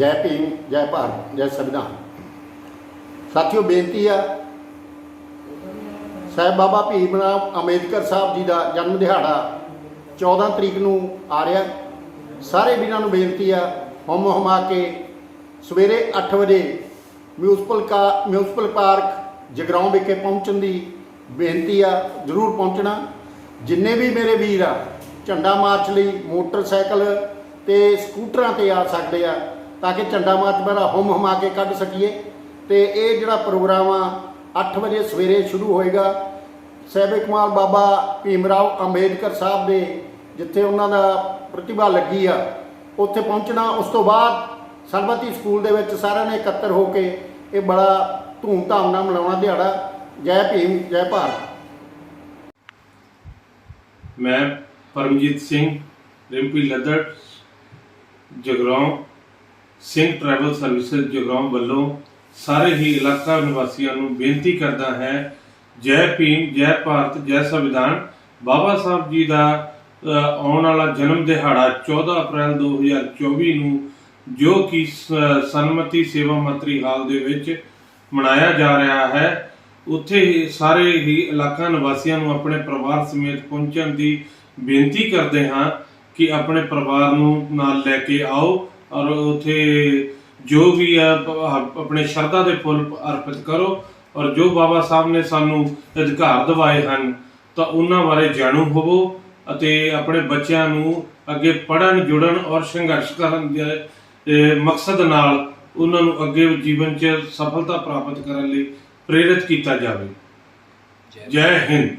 ਜੈ ਭੀਮ, ਜੈ ਭਾਰਤ, ਜੈ ਸੰਵਿਧਾਨ। ਸਾਥੀਓ, ਬੇਨਤੀ ਆ, ਸਾਹਿਬ ਬਾਬਾ ਭੀਮ ਰਾਮ ਅੰਬੇਦਕਰ ਸਾਹਿਬ ਜੀ ਦਾ ਜਨਮ ਦਿਹਾੜਾ 14 ਤਰੀਕ ਨੂੰ ਆ ਰਿਹਾ। ਸਾਰੇ ਵੀਰਾਂ ਨੂੰ ਬੇਨਤੀ ਆ, ਹਮ ਹਮਾ ਕੇ ਸਵੇਰੇ 8 ਵਜੇ ਮਿਊਨਿਸਪਲ ਕਾ ਮਿਊਨਿਸਪਲ ਪਾਰਕ, ਜਗਰਾਉਂ ਵਿਖੇ ਪਹੁੰਚਣ ਦੀ ਬੇਨਤੀ ਆ, ਜ਼ਰੂਰ ਪਹੁੰਚਣਾ। ਜਿੰਨੇ ਵੀ ਮੇਰੇ ਵੀਰ ਆ, ਝੰਡਾ ਮਾਰਚ ਲਈ ਮੋਟਰਸਾਈਕਲ ਤੇ ਸਕੂਟਰਾਂ ਤੇ ਆ ਸਕਦੇ ਆ। ਤਾਂ ਕਿ ਝੰਡਾ ਮਾਤਮਾ ਦਾ ਹਮ ਹਮਾ ਕੇ ਕੱਢ ਸਕੀਏ। ਤੇ ਇਹ ਜਿਹੜਾ ਪ੍ਰੋਗਰਾਮ ਆ 8 ਵਜੇ ਸਵੇਰੇ ਸ਼ੁਰੂ ਹੋਏਗਾ। ਸਾਹਿਬ ਕਮਾਲ ਬਾਬਾ ਭੀਮ ਰਾਓ ਅੰਬੇਦਕਰ ਸਾਹਿਬ ਦੇ ਜਿੱਥੇ ਉਹਨਾਂ ਦਾ ਪ੍ਰਤਿਭਾ ਲੱਗੀ ਆ, ਉੱਥੇ ਪਹੁੰਚਣਾ। ਉਸ ਤੋਂ ਬਾਅਦ ਸਰਬਤੀ ਸਕੂਲ ਦੇ ਵਿੱਚ ਸਾਰਿਆਂ ਨੇ ਇਕੱਤਰ ਹੋ ਕੇ ਇਹ ਬੜਾ ਧੂਮ ਧਾਮ ਨਾਲ ਮਨਾਉਣਾ ਦਿਹਾੜਾ। ਜੈ ਭੀਮ, ਜੈ ਭਾਰਤ। ਮੈਂ ਪਰਮਜੀਤ ਸਿੰਘ, ਰਿੰਪੀ ਲੱਦੜ ਜਗਰਾਉਂ ਸਿੰਘ ਟਰੈਵਲ ਸਰਵਿਸਿਜ਼ ਜਗਰਾਉਂ ਵੱਲੋਂ ਸਾਰੇ ਹੀ ਇਲਾਕਾ ਨਿਵਾਸੀਆਂ ਨੂੰ ਬੇਨਤੀ ਕਰਦਾ ਹੈ, ਜੈ ਭੀਮ, ਜੈ ਭਾਰਤ, ਜੈ ਸੰਵਿਧਾਨ। ਬਾਬਾ ਸਾਹਿਬ ਜੀ ਦਾ ਆਉਣ ਵਾਲਾ ਜਨਮ ਦਿਹਾੜਾ 14 ਅਪ੍ਰੈਲ 2024 ਨੂੰ, ਜੋ ਕਿ ਸਨਮਤੀ ਸੇਵਾ ਮੰਤਰੀ ਹਾਲ ਦੇ ਵਿੱਚ ਮਨਾਇਆ ਜਾ ਰਿਹਾ ਹੈ। ਉੱਥੇ ਹੀ ਸਾਰੇ ਹੀ ਇਲਾਕਾ ਨਿਵਾਸੀਆਂ ਨੂੰ ਆਪਣੇ ਪਰਿਵਾਰ ਸਮੇਤ ਪਹੁੰਚਣ ਦੀ ਬੇਨਤੀ ਕਰਦੇ ਹਾਂ ਕਿ ਆਪਣੇ ਪਰਿਵਾਰ ਨੂੰ ਨਾਲ ਲੈ ਕੇ ਆਓ। ਔਰ ਉੱਥੇ ਜੋ ਵੀ ਪ- ਆਪਣੇ ਸ਼ਰਧਾ ਦੇ ਫੁੱਲ ਅਰਪਿਤ ਕਰੋ। ਔਰ ਜੋ ਬਾਬਾ ਸਾਹਿਬ ਨੇ ਸਾਨੂੰ ਅਧਿਕਾਰ ਦਿਵਾਏ ਹਨ ਤਾਂ ਉਹਨਾਂ ਬਾਰੇ ਜਾਣੂ ਹੋਵੋ ਅਤੇ ਆਪਣੇ ਬੱਚਿਆਂ ਨੂੰ ਅੱਗੇ ਪੜਨ ਜੁੜਨ ਔਰ ਸੰਘਰਸ਼ ਕਰਨ ਦੇ ਮਕਸਦ ਨਾਲ ਉਹਨਾਂ ਨੂੰ ਅੱਗੇ ਜੀਵਨ 'ਚ ਸਫਲਤਾ ਪ੍ਰਾਪਤ ਕਰਨ ਲਈ ਪ੍ਰੇਰਿਤ ਕੀਤਾ ਜਾਵੇ। ਜੈ ਹਿੰਦ।